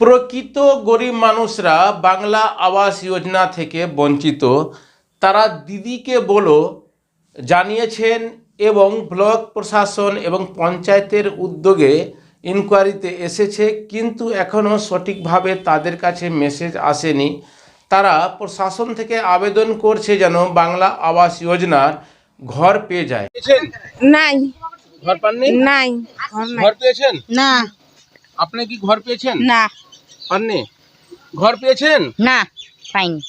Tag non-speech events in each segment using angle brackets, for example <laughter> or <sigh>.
প্রকৃত গরিব মানুষরা বাংলা আবাস যোজনা থেকে বঞ্চিত। তারা দিদিকে বলো জানিয়েছেন এবং ব্লক প্রশাসন এবং পঞ্চায়েতের উদ্যোগে ইনকোয়ারিতে এসেছে কিন্তু এখনও সঠিকভাবে তাদের কাছে মেসেজ আসেনি। তারা প্রশাসন থেকে আবেদন করছে যেন বাংলা আবাস যোজনার ঘর পেয়ে যায়। নাই। ঘর পাননি? নাই। ঘর পেয়েছেন? না। আপনি কি ঘর পেয়েছেন? না। পাননি? ঘর পেয়েছেন? না পাইনি।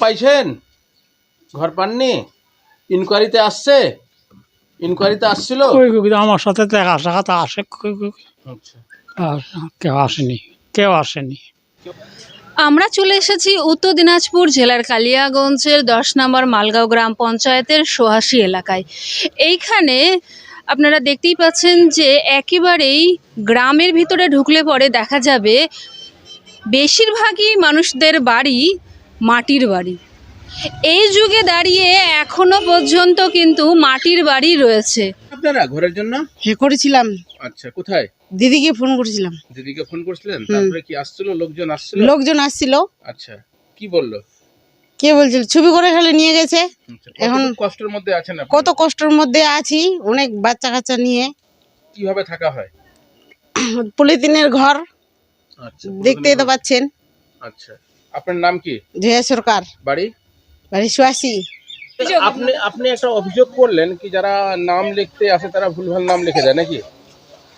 পাইছেন? ঘর পাননি? ইনকোয়ারিতে আসছে? ইনকোয়ারিতে আসছিল? আমার সাথে দেখা সাক্ষাৎ আসে আচ্ছা। কেউ আসেনি কেউ আসেনি। আমরা চলে এসেছি উত্তর দিনাজপুর জেলার কালিয়াগঞ্জের দশ নম্বর মালগাঁও গ্রাম পঞ্চায়েতের সোহাসী এলাকায়। এইখানে আপনারা দেখতেই পাচ্ছেন যে একেবারেই গ্রামের ভিতরে ঢুকলে পরে দেখা যাবে বেশিরভাগই মানুষদের বাড়ি মাটির বাড়ি। এই যুগে দাঁড়িয়ে এখনও পর্যন্ত কিন্তু মাটির বাড়ি রয়েছে। আপনারা ঘরের জন্য? হে করেছিলাম। আচ্ছা কোথায়? দিদিকে ফোন করেছিলাম। দিদিকে ফোন করছিলেন। তারপরে কি আসছিল? লোকজন আসছিল? লোকজন আসছিল। আচ্ছা কি বলল? কে বলছিল? ছবি করে খালি নিয়ে গেছে। আচ্ছা, এখন- কষ্টের মধ্যে আছেন আপনি? কত কষ্টের মধ্যে আছি অনেক বাচ্চা কাচ্চা নিয়ে। কীভাবে থাকা হয়? <clears throat> পলিথিনের ঘর আচ্ছা দেখতেই তো পাচ্ছেন। আচ্ছা আপনার নাম কি? জয়া সরকার। বাড়ি? বাড়ি সুয়াসি আপনি আপনি একটা অভিযোগ করলেন কি যারা নাম লিখতে আসে তারা ভুলভাল নাম লিখে দেয় নাকি?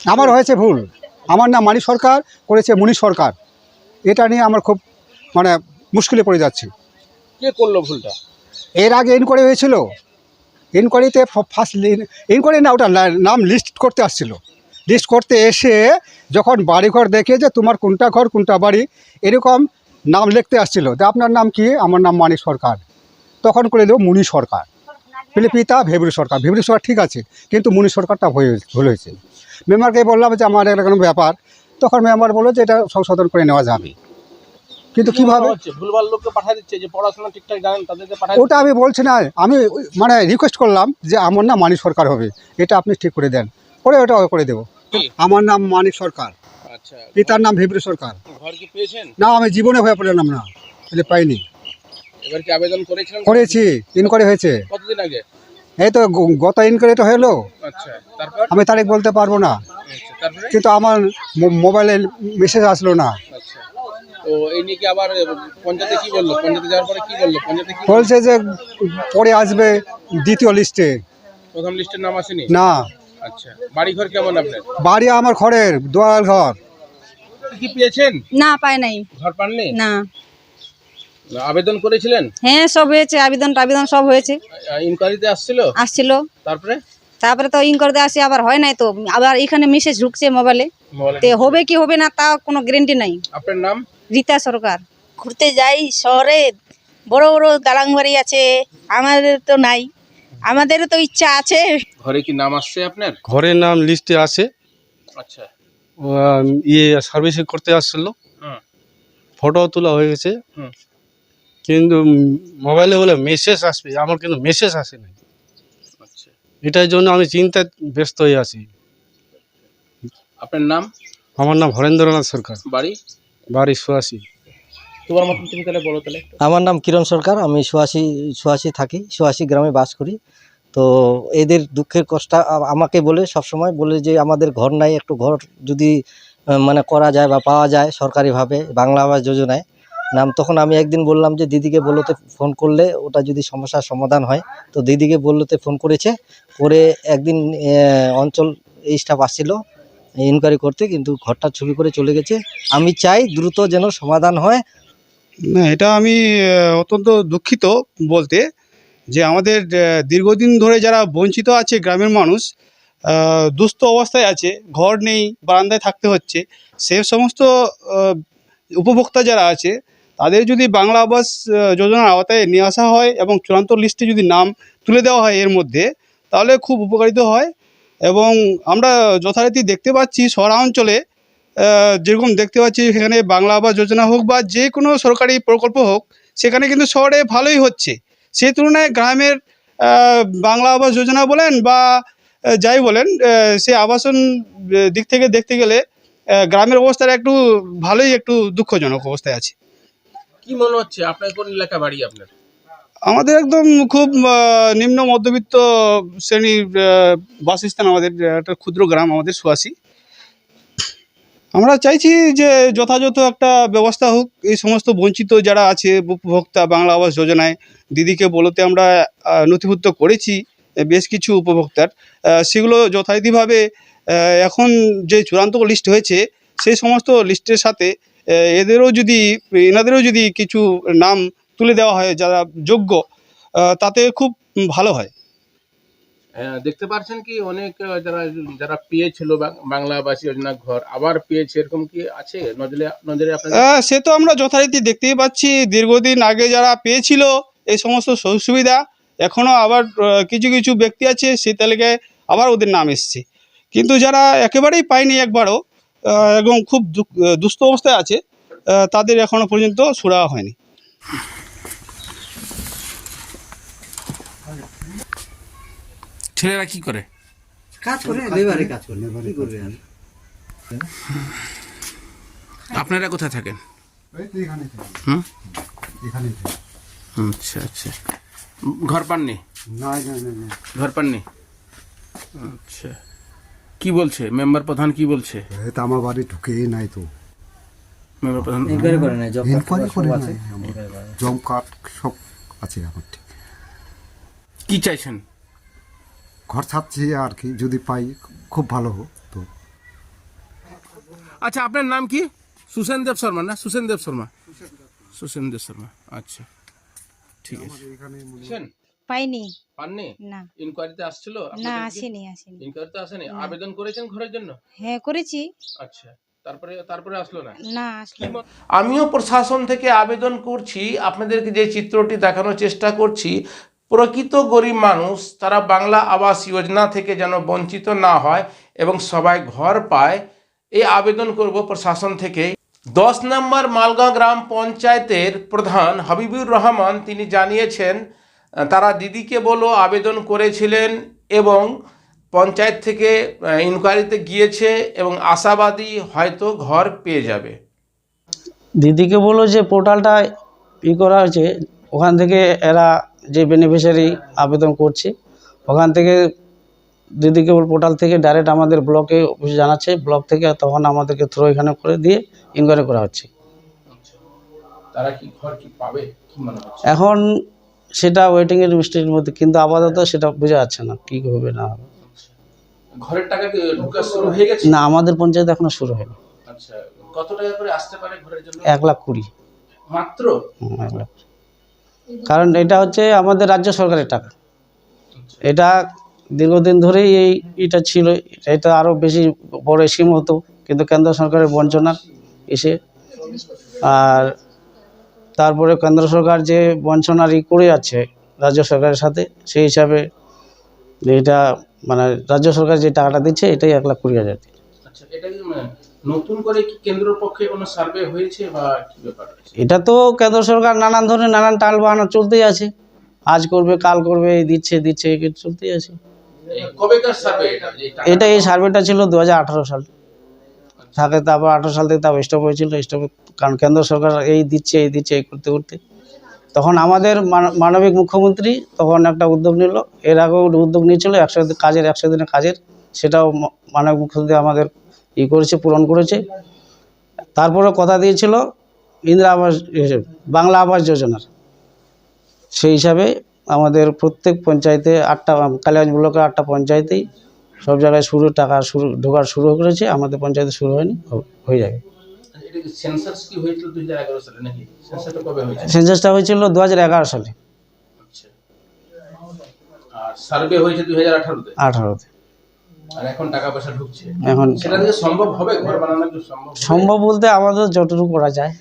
আমার হয়েছে ভুল। আমার নাম মানিক সরকার করেছে মুনি সরকার। এটা নিয়ে আমার খুব মানে মুশকিলে পড়ে যাচ্ছি। কে করল ভুলটা? এর আগে ইনকোয়ারি হয়েছিল। ইনকোয়ারিতে ফার্স্ট ইনকোয়ারি না ওটা নাম লিস্ট করতে আসছিল। লিস্ট করতে এসে যখন বাড়িঘর দেখে যে তোমার কোনটা ঘর, কোনটা বাড়ি, এরকম নাম লিখতে আসছিল। যে আপনার নাম কি? আমার নাম মানিক সরকার। তখন করে দেবো মুনি সরকার। বলে পিতা ভেবরি সরকার। ভেবরি সরকার ঠিক আছে, কিন্তু মুনি সরকারটা হয়ে ভুল হয়েছে। মেম্বারকে বললাম যে, আমার এরকম ব্যাপার। তখন মেম্বার বলল যে, এটা সংশোধন করে নেওয়া যাবে। কিন্তু কীভাবে? ভুলভাল লোককে পাঠিয়ে দিচ্ছে যে পড়াশোনা ঠিকঠাক জানেন তাদেরকে পাঠায় ওটা আমি বলছি না আমি মানে রিকোয়েস্ট করলাম যে আমার নাম মানিক সরকার হবে এটা আপনি ঠিক করে দেন। করে ওটা করে দেবো। আমার নাম মানিক সরকার। আচ্ছা পিতার নাম ভিবরি সরকার। ঘর কি পেয়েছেন? না আমি জীবনে হয়ে পড়লাম না তাহলে পাইনি। এবার কি আবেদন করেছিলেন? করেছি ইনকোয়ারি হয়েছে। কতদিন আগে? এই তো গত ইনকোয়ারি তো হলো। আচ্ছা তারপর? আমি তারিখ বলতে পারব না। আচ্ছা কিন্তু আমার মোবাইলে মেসেজ আসলো না। আচ্ছা। তো এই নিয়ে কি আবার পঞ্চায়েতে কি বলল? পঞ্চায়েতে যাওয়ার পরে কি বলল? পঞ্চায়েতে কি বলছে যে পরে আসবে দ্বিতীয় লিস্টে প্রথম লিস্টের নাম আসেনি? না। আচ্ছা বাড়ি ঘর কেমন আপনার? বাড়ি আমার ঘরের দোয়াল ঘর। কি পেয়েছেন? না পায় নাই। ঘর পাননি? না। আবেদন করেছিলেন? হ্যাঁ সব হয়েছে আবেদন টাবেদন সব হয়েছে। ইনকোয়ারিতে আসছিল? আসছিল। তারপরে? তারপরে তো ইন করতে আসি আবার হয় নাই তো। আবার এখানে মেসেজ ঢুকছে মোবাইলে তে হবে কি হবে না তা কোনো গ্যারেন্টি নাই। আপনার নাম? রীতা সরকার। ঘুরতে যাই শহরে বড় বড় দালাং বাড়ি আছে আমাদের তো নাই। আমাদেরও তো ইচ্ছা আছে। ঘরে কি নাম আসছে আপনার? ঘরের নাম লিস্টে আছে। আচ্ছা। ইয়ে সার্ভিসিং করতে আসছিল। ফটো তোলা হয়ে গেছে। হুম। কিন্তু মোবাইলে বলে মেসেজ আসবে। আমার কিন্তু মেসেজ আসে না আচ্ছা। এটার জন্য আমি চিন্তায় ব্যস্ত হয়ে আছি। আপনার নাম? আমার নাম হরেন্দ্রনাথ সরকার। বাড়ি? বাড়ি সুয়াশি। তোমার মতন তুমি তাহলে বলো তাহলে আমার নাম কিরণ সরকার আমি সুয়াশি সুয়াশি থাকি সুয়াশি গ্রামে বাস করি। তো এদের দুঃখের কষ্ট আমাকে বলে সব সময় বলে যে আমাদের ঘর নাই একটু ঘর যদি মানে করা যায় বা পাওয়া যায় সরকারিভাবে বাংলা আবাস যোজনায়। নাম তখন আমি একদিন বললাম যে দিদিকে বলতে ফোন করলে ওটা যদি সমস্যার সমাধান হয় তো দিদিকে বলতে ফোন করেছে। করে একদিন অঞ্চল এই স্টাফ আসছিল ইনকোয়ারি করতে, কিন্তু ঘরটার ছবি করে চলে গেছে। আমি চাই দ্রুত যেন সমাধান হয়। না, এটা আমি অত্যন্ত দুঃখিত বলতে যে আমাদের দীর্ঘদিন ধরে যারা বঞ্চিত আছে গ্রামের মানুষ দুস্থ অবস্থায় আছে, ঘর নেই, বারান্দায় থাকতে হচ্ছে, সে সমস্ত উপভোক্তা যারা আছে, তাদের যদি বাংলা আবাস যোজনার আওতায় নিয়ে আসা হয় এবং চূড়ান্ত লিস্টে যদি নাম তুলে দেওয়া হয় এর মধ্যে, তাহলে খুব উপকারিত হয়। এবং আমরা যথারীতি দেখতে পাচ্ছি শহরাঞ্চলে যেরকম দেখতে পাচ্ছি সেখানে বাংলা আবাস যোজনা হোক বা যে কোনো সরকারি প্রকল্প হোক, সেখানে কিন্তু শহরে ভালোই হচ্ছে। সেই তুলনায় গ্রামের বাংলা আবাস যোজনা বলেন বা যাই বলেন সে আবাসন দিক থেকে দেখতে গেলে গ্রামের অবস্থাটা একটু ভালোই, একটু দুঃখজনক অবস্থায় আছে। কি মনে হচ্ছে? আপনার কোন এলাকা বাড়ি আপনার? আমাদের একদম খুব নিম্ন মধ্যবিত্ত শ্রেণির বাসস্থান আমাদের একটা ক্ষুদ্র গ্রাম আমাদের সুয়াসি। আমরা চাইছি যে যথাযথ একটা ব্যবস্থা হোক, এই সমস্ত বঞ্চিত যারা আছে, উপভোক্তা বাংলা আবাস যোজনায়, দিদিকে বলতে আমরা নথিভুক্ত করেছি, বেশ কিছু উপভোক্তার সেগুলো যথারীতিভাবে এখন যে চূড়ান্ত লিস্ট হয়েছে, সেই সমস্ত লিস্টের সাথে এদেরও যদি, এনাদেরও যদি কিছু নাম তুলে দেওয়া হয় যারা যোগ্য তাতে খুব ভালো হয়। আহ, দেখতে পাচ্ছেন কি অনেক যারা যারা পেয়েছিল বাং- বাংলা আবাস যোজনা ঘর আবার পেয়েছে এরকম কি আছে? নজরে নজরে আপনার সে তো আমরা যথারীতি দেখতেই পাচ্ছি দীর্ঘদিন আগে যারা পেয়েছিল এই সমস্ত সুযোগ সুবিধা এখনও আবার কিছু কিছু ব্যক্তি আছে সেই তালিকায় আবার ওদের নাম এসছে। কিন্তু যারা একেবারেই পায়নি একবারও এবং খুব দুস্থ অবস্থায় আছে তাদের এখনও পর্যন্ত সুরা হয়নি। ছেলেরা কি করে? কাজ করে লেবারে কাজ করে। কি করবে আর? আপনারা কোথায় থাকেন? হুম? আচ্ছা আচ্ছা। ঘর পাননি? না না না না ঘর পাননি? আচ্ছা। কি বলছে? মেম্বার প্রধান কি বলছে? আমার বাড়ি ঢুকেই নাই তো। মেম্বার প্রধান? ইনকোয়ারি করে নাই জব ইনকোয়ারি করে নাই আমার। জম কার্ড সব আছে আমার ঠিক। কি চাইছেন? ঘর ছাড়ছি আর কি যদি পাই খুব ভালো হোক তো। আচ্ছা আপনার নাম কি? সুসেন দেব শর্মা না? সুসেন দেব শর্মা? সুসেন দেব শর্মা আচ্ছা। ঠিক আছে। পাইনি। পাননি? না। ইনকোয়ারিতে আসছিল না আসেনি আসেনি। ইনকোয়ারিতে আসেনি? আবেদন করেছেন ঘরের জন্য? হ্যাঁ করেছি। আচ্ছা তারপরে তারপরে আসলো না? না আসলো আমিও প্রশাসন থেকে আবেদন করছি আপনাদেরকে যে চিত্রটি দেখানোর চেষ্টা করছি প্রকৃত গরিব মানুষ, তারা বাংলা আবাস যোজনা থেকে যেন বঞ্চিত না হয় এবং সবাই ঘর পায়, এই আবেদন করব প্রশাসন থেকে। দশ নম্বর মালগাঁও গ্রাম পঞ্চায়েতের প্রধান হাবিবুর রহমান, তিনি জানিয়েছেন, তারা দিদিকে বলো আবেদন করেছিলেন এবং পঞ্চায়েত থেকে ইনকোয়ারিতে গিয়েছে এবং আশাবাদী হয়তো ঘর পেয়ে যাবে। দিদিকে বলো যে পোর্টালটা ই করা হয়েছে, ওখান থেকে এরা যে বেনিফিশিয়ারি আবেদন করছে ওখান থেকে দিদিকে কেবল পোর্টাল থেকে ডাইরেক্ট আমাদের ব্লকে অফিসে জানাচ্ছে ব্লক থেকে তখন আমাদেরকে থ্রো এখানে করে দিয়ে ইনকোয়ারি করা হচ্ছে। এখন সেটা ওয়েটিংয়ের স্টেজের মধ্যে কিন্তু আপাতত সেটা বোঝা যাচ্ছে না কী হবে না হবে। ঘরের টাকা ঢোকা শুরু হয়ে গেছে? না আমাদের পঞ্চায়েত এখনও শুরু হয়নি। আচ্ছা কত টাকা করে আসতে পারে ঘরের জন্য? এক লাখ কুড়ি। মাত্র? এক লাখ কারণ এটা হচ্ছে আমাদের রাজ্য সরকারের টাকা। এটা দীর্ঘদিন ধরেই এই এটা ছিল, এটা আরও বেশি বড় স্কিম হতো, কিন্তু কেন্দ্র সরকারের বঞ্চনা এসে। আর তারপরে কেন্দ্র সরকার যে বঞ্চনার ই করে যাচ্ছে রাজ্য সরকারের সাথে, সেই হিসাবে এটা মানে রাজ্য সরকার যে টাকাটা দিচ্ছে, এটাই এক লাখ কুড়ি হাজার। আচ্ছা নতুন করে কি কেন্দ্রের পক্ষে কোনো সার্ভে হয়েছে বা কি ব্যাপার এটা তো কেন্দ্র সরকার নানান ধরনের নানান টাল বাহানো চলতেই আছে। আজ করবে কাল করবে এই দিচ্ছে দিচ্ছে এই চলতেই আছে। কবেকার সার্ভে এটা? এই সার্ভেটা ছিল দু হাজার আঠারো সাল। থাকে তারপর আঠারো সাল থেকে তারপর স্টপ হয়েছিল স্টপ কারণ কেন্দ্র সরকার এই দিচ্ছে এই দিচ্ছে এই করতে করতে। তখন আমাদের মান- মানবিক মুখ্যমন্ত্রী তখন একটা উদ্যোগ নিল। এর আগেও উদ্যোগ নিয়েছিল একশো কাজের একশো দিনের কাজের। সেটাও মানবিক মুখ্যমন্ত্রী আমাদের ই করেছে পূরণ করেছে। তারপরে কথা দিয়েছিল ইন্দিরা আবাস এ, বাংলা আবাস যোজনার। সেই হিসাবে আমাদের প্রত্যেক পঞ্চায়েতে আটটা কালিগঞ্জ ব্লকের আটটা পঞ্চায়েতেই সব জায়গায় শুরু টাকা শুরু ঢোকার শুরু করেছে। আমাদের পঞ্চায়েতে শুরু হয়নি হয়ে যাবে। সেন্সাসটা হয়েছিল দু হাজার এগারো সালে আচ্ছা। আর সার্ভে হয়েছে দুই হাজার আঠারোতে? আঠারোতে। আর এখন টাকা পয়সা ঢুকছে। এখন সেটা থেকে সম্ভব হবে ঘর বানানো সম্ভব সম্ভব বলতে আমাদের যতটুকু করা যায়।